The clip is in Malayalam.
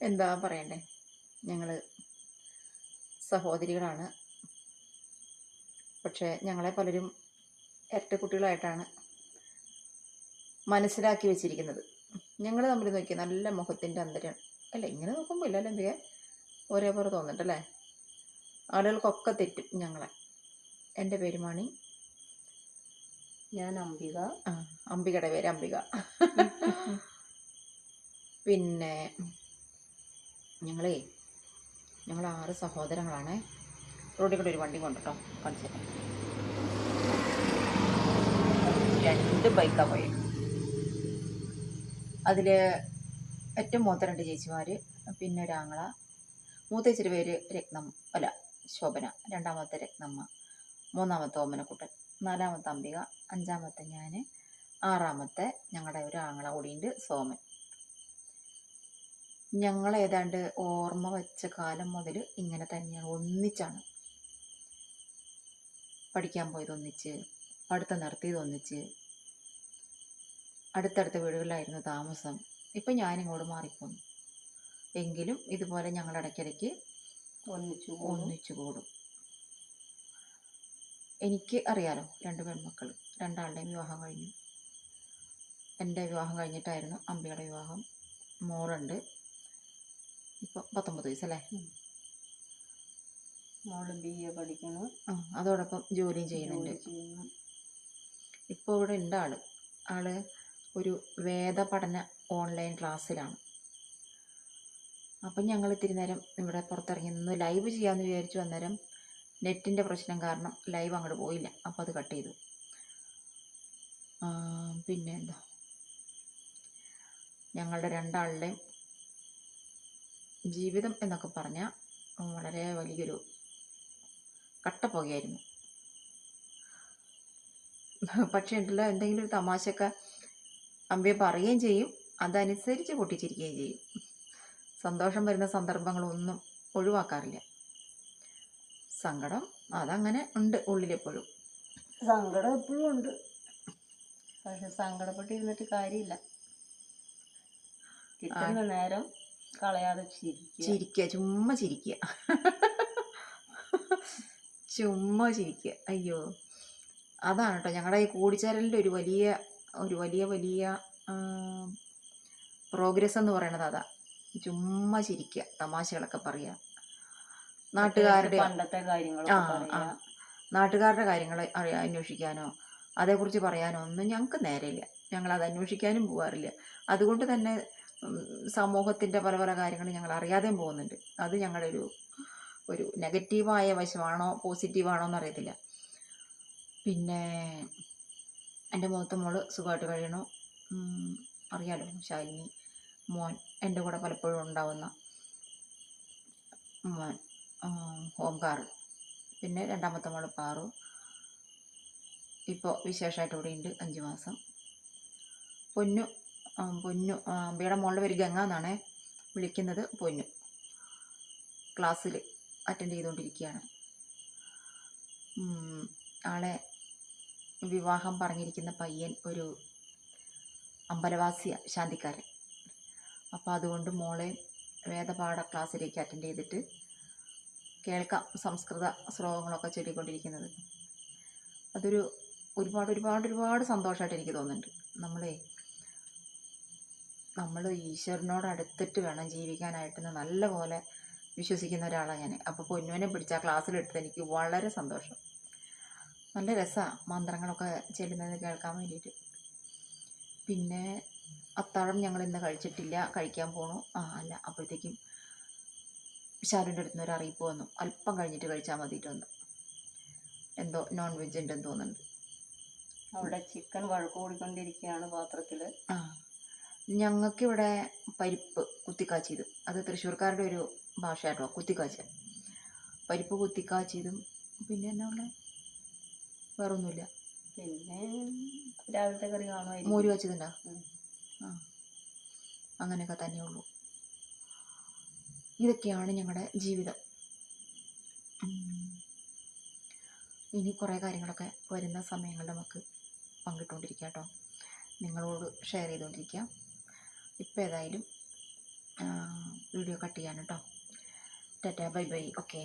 എന്താ പറയണ്ടേ? ഞങ്ങൾ സഹോദരികളാണ്. പക്ഷേ ഞങ്ങളെ പലരും ഇരട്ടക്കുട്ടികളായിട്ടാണ് മനസ്സിലാക്കി വെച്ചിരിക്കുന്നത്. ഞങ്ങൾ തമ്മിൽ നോക്കി നല്ല മുഖത്തിന്റെ അന്തരം. അല്ല ഇങ്ങനെ നോക്കുമ്പോൾ ഇല്ല എന്തിയെ? ഒരേപോലെ തോന്നിട്ടല്ലേ ആളുകൾക്കൊക്കെ തെറ്റും ഞങ്ങളെ. എന്റെ പേര് മണി. ഞാൻ അംബിക. ആ അംബികയുടെ പേര് അംബിക. പിന്നെ ഞങ്ങളേ ഞങ്ങൾ ആറ് സഹോദരങ്ങളാണ്. റോഡിൽ കൂടെ ഒരു വണ്ടി കൊണ്ടുട്ടോ കാണിച്ചേക്കാം രണ്ട് ബൈക്കാണ് പോയത് അതിൽ ഏറ്റവും മൂത്ത രണ്ട് ചേച്ചിമാർ പിന്നെ ഒരു ആങ്ങള. മൂത്തേച്ചിയുടെ പേര് രത്നം അല്ല ശോഭന. രണ്ടാമത്തെ രത്നമ്മ. മൂന്നാമത്തെ ഓമനക്കുട്ടൻ. നാലാമത്തെ അംബിക. അഞ്ചാമത്തെ ഞാൻ ആറാമത്തെ ഞങ്ങളുടെ ഒരു ആങ്ങള കൂടിയുണ്ട് സോമൻ. ഞങ്ങൾ ഏതാണ്ട് ഓർമ്മ വെച്ച കാലം മുതൽ ഇങ്ങനെ തന്നെയാണ്. ഒന്നിച്ചാണ് പഠിക്കാൻ പോയത് ഒന്നിച്ച് പഠിത്തം നടത്തിയത് ഒന്നിച്ച്. അടുത്തടുത്ത വീടുകളിലായിരുന്നു താമസം. ഇപ്പം ഞാനിങ്ങോട്ട് മാറിപ്പോന്നു. എങ്കിലും ഇതുപോലെ ഞങ്ങൾ ഇടയ്ക്കിടയ്ക്ക് ഒന്നിച്ചു ഒന്നിച്ചു കൂടും. എനിക്ക് അറിയാലോ രണ്ട് പെൺമക്കൾ രണ്ടാളുടെയും വിവാഹം കഴിഞ്ഞു. എന്റെ വിവാഹം കഴിഞ്ഞിട്ടായിരുന്നു അമ്പിയുടെ വിവാഹം. മോളുണ്ട്. ഇപ്പോൾ പത്തൊമ്പത് വയസ്സല്ലേ? മോൾ ബി എ പഠിക്കുന്നു. ആ അതോടൊപ്പം ജോലിയും ചെയ്യുന്നുണ്ട്. ഇപ്പോൾ ഇവിടെ ഉണ്ട് ആൾ. ആൾ ഒരു വേദ പഠന ഓൺലൈൻ ക്ലാസ്സിലാണ്. അപ്പം ഞങ്ങൾ ഇത്തിരി നേരം ഇവിടെ പുറത്തിറങ്ങി നിന്ന് ലൈവ് ചെയ്യാമെന്ന് വിചാരിച്ചു അന്നേരം നെറ്റിന്റെ പ്രശ്നം കാരണം ലൈവ് അങ്ങോട്ട് പോയില്ല. അപ്പോൾ അത് കട്ട് ചെയ്തു. പിന്നെ എന്താ ഞങ്ങളുടെ രണ്ടാളുടെയും ജീവിതം എന്നൊക്കെ പറഞ്ഞാൽ വളരെ വലിയൊരു കട്ടപ്പുകയായിരുന്നു പക്ഷേ ഉണ്ടല്ലോ എന്തെങ്കിലും ഒരു തമാശയൊക്കെ അമ്പയെ പറയുകയും ചെയ്യും അതനുസരിച്ച് പൊട്ടിച്ചിരിക്കുകയും ചെയ്യും. സന്തോഷം വരുന്ന സന്ദർഭങ്ങളൊന്നും ഒഴിവാക്കാറില്ല. സങ്കടം അതങ്ങനെ ഉണ്ട് ഉള്ളിലെപ്പോഴും. സങ്കടം എപ്പോഴും ഉണ്ട്. പക്ഷെ സങ്കടപ്പെട്ടിരുന്നിട്ട് കാര്യമില്ല. കിട്ടുന്ന നേരം കളയാതെ ചിരിക്കുക. ചുമ്മാ ചിരിക്കുക. ചുമ്മാ ചിരിക്കുക. അയ്യോ. അതാണ് കേട്ടോ ഞങ്ങളുടെ ഈ കൂടിച്ചേരലിന്റെ ഒരു വലിയ ഒരു വലിയ വലിയ പ്രോഗ്രസ് എന്ന് പറയണത് അതാ. ചുമ്മാ ചിരിക്കുക. തമാശകളൊക്കെ പറയുക. നാട്ടുകാരുടെ പണ്ടത്തെ ആ കാര്യങ്ങളൊക്കെ ആ പറയാ നാട്ടുകാരുടെ കാര്യങ്ങൾ അറിയാൻ അന്വേഷിക്കാനോ അതേക്കുറിച്ച് പറയാനോ ഒന്നും ഞങ്ങൾക്ക് നേരമില്ല ഞങ്ങൾ അത് അന്വേഷിക്കാനും പോകാറില്ല അതുകൊണ്ട് തന്നെ സമൂഹത്തിന്റെ പല പല കാര്യങ്ങൾ ഞങ്ങൾ അറിയാതെയും പോകുന്നുണ്ട്. അത് ഞങ്ങളുടെ ഒരു ഒരു നെഗറ്റീവായ വശമാണോ പോസിറ്റീവാണോ എന്നറിയത്തില്ല പിന്നെ എന്റെ മൂത്ത മോൾ സുഖമായിട്ട് കഴിയണു. അറിയാലോ ശാലിനി മോൻ എന്റെ കൂടെ പലപ്പോഴും ഉണ്ടാവുന്ന മോൻ ഹോംകാർ പിന്നെ രണ്ടാമത്തെ മോൾ പാറു. ഇപ്പോൾ വിശേഷമായിട്ട് ഇവിടെയുണ്ട് അഞ്ച് മാസം. പൊന്നു പൊന്നു അമ്പയുടെ മോളുടെ പേര് ഗംഗ എന്നാണേ വിളിക്കുന്നത്. പൊന്നു ക്ലാസ്സിൽ അറ്റൻഡ് ചെയ്തുകൊണ്ടിരിക്കുകയാണ്. ആളെ വിവാഹം പറഞ്ഞിരിക്കുന്ന പയ്യൻ ഒരു അമ്പലവാസിയ ശാന്തിക്കാരൻ. അപ്പോൾ അതുകൊണ്ട് മോളെ വേദപാഠ ക്ലാസ്സിലേക്ക് അറ്റൻഡ് ചെയ്തിട്ട് കേൾക്കാം സംസ്കൃത ശ്ലോകങ്ങളൊക്കെ ചൊല്ലിക്കൊണ്ടിരിക്കുന്നത്. അതൊരു ഒരുപാട് ഒരുപാട് ഒരുപാട് സന്തോഷമായിട്ട് എനിക്ക് തോന്നുന്നുണ്ട്. നമ്മളെ നമ്മൾ ഈശ്വരനോട് അടുത്തിട്ട് വേണം ജീവിക്കാനായിട്ടെന്ന് നല്ലപോലെ വിശ്വസിക്കുന്ന ഒരാളാണ് ഞാൻ. അപ്പോൾ പൊന്നുവിനെ പിടിച്ച ആ ക്ലാസ്സിലെടുത്ത് എനിക്ക് വളരെ സന്തോഷം. നല്ല രസമാണ് മന്ത്രങ്ങളൊക്കെ ചെല്ലുന്നത് കേൾക്കാൻ വേണ്ടിയിട്ട്. പിന്നെ അത്താഴം ഞങ്ങൾ ഇന്ന് കഴിച്ചിട്ടില്ല കഴിക്കാൻ പോണു. ആ അല്ല അപ്പോഴത്തേക്കും ഷാരുവിന്റെ അടുത്ത് നിന്ന് ഒരു അറിയിപ്പ് വന്നു. അല്പം കഴിഞ്ഞിട്ട് കഴിച്ചാൽ മതിയിട്ട് വന്നു എന്തോ നോൺ വെജ് ഉണ്ടെന്ന് തോന്നുന്നുണ്ട്. അവിടെ ചിക്കൻ വഴക്ക് കൂടിക്കൊണ്ടിരിക്കുകയാണ് പാത്രത്തിൽ ആ. ഞങ്ങൾക്കിവിടെ പരിപ്പ് കുത്തിക്കാച്ചിയത് അത് തൃശ്ശൂർക്കാരുടെ ഒരു ഭാഷ കേട്ടോ കുത്തിക്കാച്ച പരിപ്പ് കുത്തിക്കാച്ചിയതും പിന്നെ എന്നാ ഉള്ളത് വേറൊന്നുമില്ല. പിന്നെ രാവിലത്തെ കറി കാണുമായിരുന്നു മോര് കാച്ചിയതുണ്ടോ. ആ അങ്ങനെയൊക്കെ തന്നെയുള്ളൂ ഇതൊക്കെയാണ് ഞങ്ങളുടെ ജീവിതം. ഇനി കുറേ കാര്യങ്ങളൊക്കെ വരുന്ന സമയങ്ങളിൽ നമുക്ക് പങ്കിട്ടുകൊണ്ടിരിക്കാം കേട്ടോ നിങ്ങളോട് ഷെയർ ചെയ്തുകൊണ്ടിരിക്കാം ഇപ്പോൾ ഏതായാലും വീഡിയോ കട്ട് ചെയ്യാൻ കേട്ടോ ടാറ്റാ ബൈ ബൈ. ഓക്കെ